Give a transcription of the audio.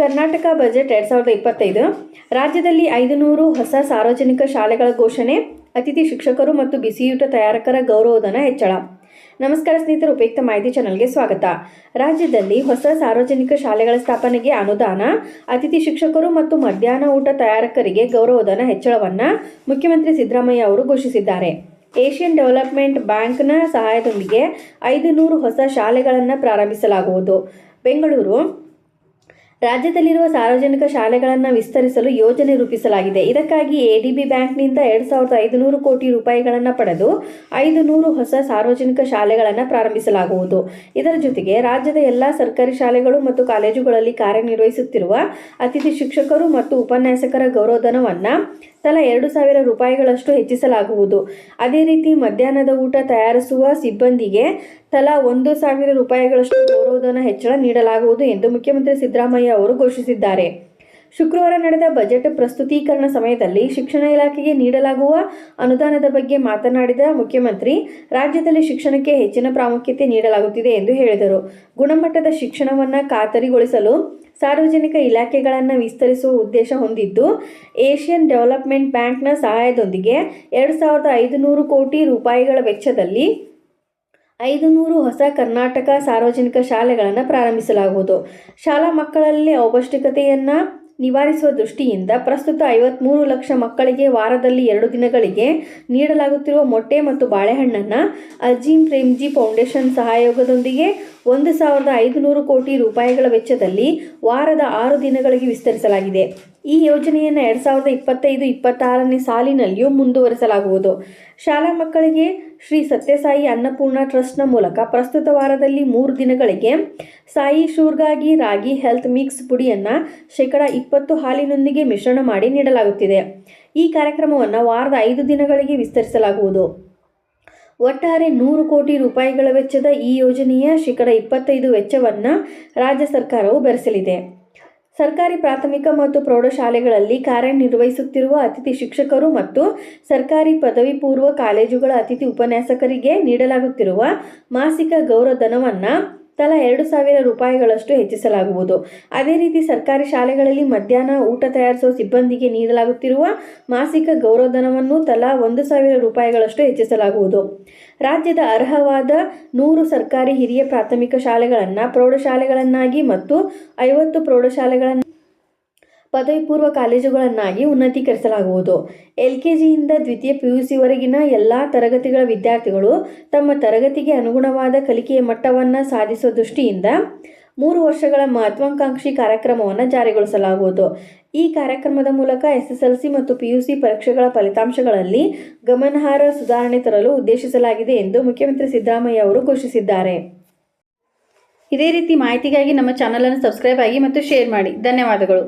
Karnataka budget ಎರಡು ಸಾವಿರದ ಇಪ್ಪತ್ತೈದು. ರಾಜ್ಯದಲ್ಲಿ ಐದುನೂರು ಹೊಸ ಸಾರ್ವಜನಿಕ ಶಾಲೆಗಳ ಘೋಷಣೆ, ಅತಿಥಿ ಶಿಕ್ಷಕರು ಮತ್ತು ಬಿಸಿಯೂಟ ತಯಾರಕರ ಗೌರವಧನ ಹೆಚ್ಚಳ. ನಮಸ್ಕಾರ ಸ್ನೇಹಿತರು, ಉಪಯುಕ್ತ ಮಾಹಿತಿ ಚಾನಲ್ಗೆ ಸ್ವಾಗತ. ರಾಜ್ಯದಲ್ಲಿ ಹೊಸ ಸಾರ್ವಜನಿಕ ಶಾಲೆಗಳ ಸ್ಥಾಪನೆಗೆ ಅನುದಾನ, ಅತಿಥಿ ಶಿಕ್ಷಕರು ಮತ್ತು ಮಧ್ಯಾಹ್ನ ಊಟ ತಯಾರಕರಿಗೆ ಗೌರವಧನ ಹೆಚ್ಚಳವನ್ನು ಮುಖ್ಯಮಂತ್ರಿ ಸಿದ್ದರಾಮಯ್ಯ ಅವರು ಘೋಷಿಸಿದ್ದಾರೆ. ಏಷ್ಯನ್ ಡೆವಲಪ್ಮೆಂಟ್ ಬ್ಯಾಂಕ್ನ ಸಹಾಯದೊಂದಿಗೆ ಐದು ನೂರು ಹೊಸ ಶಾಲೆಗಳನ್ನು ಪ್ರಾರಂಭಿಸಲಾಗುವುದು. ಬೆಂಗಳೂರು ರಾಜ್ಯದಲ್ಲಿರುವ ಸಾರ್ವಜನಿಕ ಶಾಲೆಗಳನ್ನು ವಿಸ್ತರಿಸಲು ಯೋಜನೆ ರೂಪಿಸಲಾಗಿದೆ. ಇದಕ್ಕಾಗಿ ಎಡಿಬಿ ಬ್ಯಾಂಕ್ನಿಂದ ಎರಡು ಸಾವಿರದ ಐದುನೂರು ಕೋಟಿ ರೂಪಾಯಿಗಳನ್ನು ಪಡೆದು ಐದು ನೂರು ಹೊಸ ಸಾರ್ವಜನಿಕ ಶಾಲೆಗಳನ್ನು ಪ್ರಾರಂಭಿಸಲಾಗುವುದು. ಇದರ ಜೊತೆಗೆ ರಾಜ್ಯದ ಎಲ್ಲ ಸರ್ಕಾರಿ ಶಾಲೆಗಳು ಮತ್ತು ಕಾಲೇಜುಗಳಲ್ಲಿ ಕಾರ್ಯನಿರ್ವಹಿಸುತ್ತಿರುವ ಅತಿಥಿ ಶಿಕ್ಷಕರು ಮತ್ತು ಉಪನ್ಯಾಸಕರ ಗೌರವಧನವನ್ನು ತಲಾ ಎರಡು ಸಾವಿರ ರೂಪಾಯಿಗಳಷ್ಟು ಹೆಚ್ಚಿಸಲಾಗುವುದು. ಅದೇ ರೀತಿ ಮಧ್ಯಾಹ್ನದ ಊಟ ತಯಾರಿಸುವ ಸಿಬ್ಬಂದಿಗೆ ತಲಾ ಒಂದು ಸಾವಿರ ರೂಪಾಯಿಗಳಷ್ಟು ಗೌರವಧನ ಹೆಚ್ಚಳ ನೀಡಲಾಗುವುದು ಎಂದು ಮುಖ್ಯಮಂತ್ರಿ ಸಿದ್ದರಾಮಯ್ಯ ಅವರು ಘೋಷಿಸಿದ್ದಾರೆ. ಶುಕ್ರವಾರ ನಡೆದ ಬಜೆಟ್ ಪ್ರಸ್ತುತೀಕರಣ ಸಮಯದಲ್ಲಿ ಶಿಕ್ಷಣ ಇಲಾಖೆಗೆ ನೀಡಲಾಗುವ ಅನುದಾನದ ಬಗ್ಗೆ ಮಾತನಾಡಿದ ಮುಖ್ಯಮಂತ್ರಿ, ರಾಜ್ಯದಲ್ಲಿ ಶಿಕ್ಷಣಕ್ಕೆ ಹೆಚ್ಚಿನ ಪ್ರಾಮುಖ್ಯತೆ ನೀಡಲಾಗುತ್ತಿದೆ ಎಂದು ಹೇಳಿದರು. ಗುಣಮಟ್ಟದ ಶಿಕ್ಷಣವನ್ನು ಖಾತರಿಗೊಳಿಸಲು ಸಾರ್ವಜನಿಕ ಇಲಾಖೆಗಳನ್ನು ವಿಸ್ತರಿಸುವ ಉದ್ದೇಶ ಹೊಂದಿದ್ದು, ಏಷ್ಯನ್ ಡೆವಲಪ್ಮೆಂಟ್ ಬ್ಯಾಂಕ್ನ ಸಹಾಯದೊಂದಿಗೆ ಎರಡು ಸಾವಿರದ ಐದುನೂರು ಕೋಟಿ ರೂಪಾಯಿಗಳ ವೆಚ್ಚದಲ್ಲಿ ಐದು ನೂರು ಹೊಸ ಕರ್ನಾಟಕ ಸಾರ್ವಜನಿಕ ಶಾಲೆಗಳನ್ನು ಪ್ರಾರಂಭಿಸಲಾಗುವುದು. ಶಾಲಾ ಮಕ್ಕಳಲ್ಲಿ ಔಪೌಷ್ಟಿಕತೆಯನ್ನು ನಿವಾರಿಸುವ ದೃಷ್ಟಿಯಿಂದ ಪ್ರಸ್ತುತ ಐವತ್ತ್ಮೂರು ಲಕ್ಷ ಮಕ್ಕಳಿಗೆ ವಾರದಲ್ಲಿ ಎರಡು ದಿನಗಳಿಗೆ ನೀಡಲಾಗುತ್ತಿರುವ ಮೊಟ್ಟೆ ಮತ್ತು ಬಾಳೆಹಣ್ಣನ್ನು ಅಜೀಂ ಪ್ರೇಮ್ಜಿ ಫೌಂಡೇಶನ್ ಸಹಯೋಗದೊಂದಿಗೆ ಒಂದು ಸಾವಿರದ ಐದುನೂರು ಕೋಟಿ ರೂಪಾಯಿಗಳ ವೆಚ್ಚದಲ್ಲಿ ವಾರದ ಆರು ದಿನಗಳಿಗೆ ವಿಸ್ತರಿಸಲಾಗಿದೆ. ಈ ಯೋಜನೆಯನ್ನು ಎರಡು ಸಾವಿರದ ಇಪ್ಪತ್ತೈದು, ಇಪ್ಪತ್ತಾರನೇ ಸಾಲಿನಲ್ಲಿಯೂ ಮುಂದುವರಿಸಲಾಗುವುದು. ಶಾಲಾ ಮಕ್ಕಳಿಗೆ ಶ್ರೀ ಸತ್ಯಸಾಯಿ ಅನ್ನಪೂರ್ಣ ಟ್ರಸ್ಟ್ನ ಮೂಲಕ ಪ್ರಸ್ತುತ ವಾರದಲ್ಲಿ ಮೂರು ದಿನಗಳಿಗೆ ಸಾಯಿ ಶೂರ್ಗಾಗಿ ರಾಗಿ ಹೆಲ್ತ್ ಮಿಕ್ಸ್ ಪುಡಿಯನ್ನು ಶೇಕಡ ಇಪ್ಪತ್ತು ಹಾಲಿನೊಂದಿಗೆ ಮಿಶ್ರಣ ಮಾಡಿ ನೀಡಲಾಗುತ್ತಿದೆ. ಈ ಕಾರ್ಯಕ್ರಮವನ್ನು ವಾರದ ಐದು ದಿನಗಳಿಗೆ ವಿಸ್ತರಿಸಲಾಗುವುದು. ಒಟ್ಟಾರೆ ನೂರು ಕೋಟಿ ರೂಪಾಯಿಗಳ ವೆಚ್ಚದ ಈ ಯೋಜನೆಯ ಶೇಕಡ ಇಪ್ಪತ್ತೈದು ವೆಚ್ಚವನ್ನು ರಾಜ್ಯ ಸರ್ಕಾರವು ಭರಿಸಲಿದೆ. ಸರ್ಕಾರಿ ಪ್ರಾಥಮಿಕ ಮತ್ತು ಪ್ರೌಢಶಾಲೆಗಳಲ್ಲಿ ಕಾರ್ಯನಿರ್ವಹಿಸುತ್ತಿರುವ ಅತಿಥಿ ಶಿಕ್ಷಕರು ಮತ್ತು ಸರ್ಕಾರಿ ಪದವಿ ಪೂರ್ವ ಕಾಲೇಜುಗಳ ಅತಿಥಿ ಉಪನ್ಯಾಸಕರಿಗೆ ನೀಡಲಾಗುತ್ತಿರುವ ಮಾಸಿಕ ಗೌರವಧನವನ್ನು ತಲಾ ಎರಡು ಸಾವಿರ ರೂಪಾಯಿಗಳಷ್ಟು ಹೆಚ್ಚಿಸಲಾಗುವುದು. ಅದೇ ರೀತಿ ಸರ್ಕಾರಿ ಶಾಲೆಗಳಲ್ಲಿ ಮಧ್ಯಾಹ್ನ ಊಟ ತಯಾರಿಸುವ ಸಿಬ್ಬಂದಿಗೆ ನೀಡಲಾಗುತ್ತಿರುವ ಮಾಸಿಕ ಗೌರವಧನವನ್ನು ತಲಾ ಒಂದು ಸಾವಿರ ರೂಪಾಯಿಗಳಷ್ಟು ಹೆಚ್ಚಿಸಲಾಗುವುದು. ರಾಜ್ಯದ ಅರ್ಹವಾದ ನೂರು ಸರ್ಕಾರಿ ಹಿರಿಯ ಪ್ರಾಥಮಿಕ ಶಾಲೆಗಳನ್ನು ಪ್ರೌಢಶಾಲೆಗಳನ್ನಾಗಿ ಮತ್ತು ಐವತ್ತು ಪ್ರೌಢಶಾಲೆಗಳನ್ನು ಪದವಿ ಪೂರ್ವ ಕಾಲೇಜುಗಳನ್ನಾಗಿ ಉನ್ನತೀಕರಿಸಲಾಗುವುದು. ಎಲ್ ಕೆ ಜಿಯಿಂದ ದ್ವಿತೀಯ ಪಿ ಯು ಸಿವರೆಗಿನ ಎಲ್ಲ ತರಗತಿಗಳ ವಿದ್ಯಾರ್ಥಿಗಳು ತಮ್ಮ ತರಗತಿಗೆ ಅನುಗುಣವಾದ ಕಲಿಕೆಯ ಮಟ್ಟವನ್ನು ಸಾಧಿಸುವ ದೃಷ್ಟಿಯಿಂದ ಮೂರು ವರ್ಷಗಳ ಮಹತ್ವಾಕಾಂಕ್ಷಿ ಕಾರ್ಯಕ್ರಮವನ್ನು ಜಾರಿಗೊಳಿಸಲಾಗುವುದು. ಈ ಕಾರ್ಯಕ್ರಮದ ಮೂಲಕ ಎಸ್ಎಸ್ಎಲ್ಸಿ ಮತ್ತು ಪಿಯುಸಿ ಪರೀಕ್ಷೆಗಳ ಫಲಿತಾಂಶಗಳಲ್ಲಿ ಗಮನಾರ್ಹ ಸುಧಾರಣೆ ತರಲು ಉದ್ದೇಶಿಸಲಾಗಿದೆ ಎಂದು ಮುಖ್ಯಮಂತ್ರಿ ಸಿದ್ದರಾಮಯ್ಯ ಅವರು ಘೋಷಿಸಿದ್ದಾರೆ. ಇದೇ ರೀತಿ ಮಾಹಿತಿಗಾಗಿ ನಮ್ಮ ಚಾನಲನ್ನು ಸಬ್ಸ್ಕ್ರೈಬ್ ಆಗಿ ಮತ್ತು ಶೇರ್ ಮಾಡಿ. ಧನ್ಯವಾದಗಳು.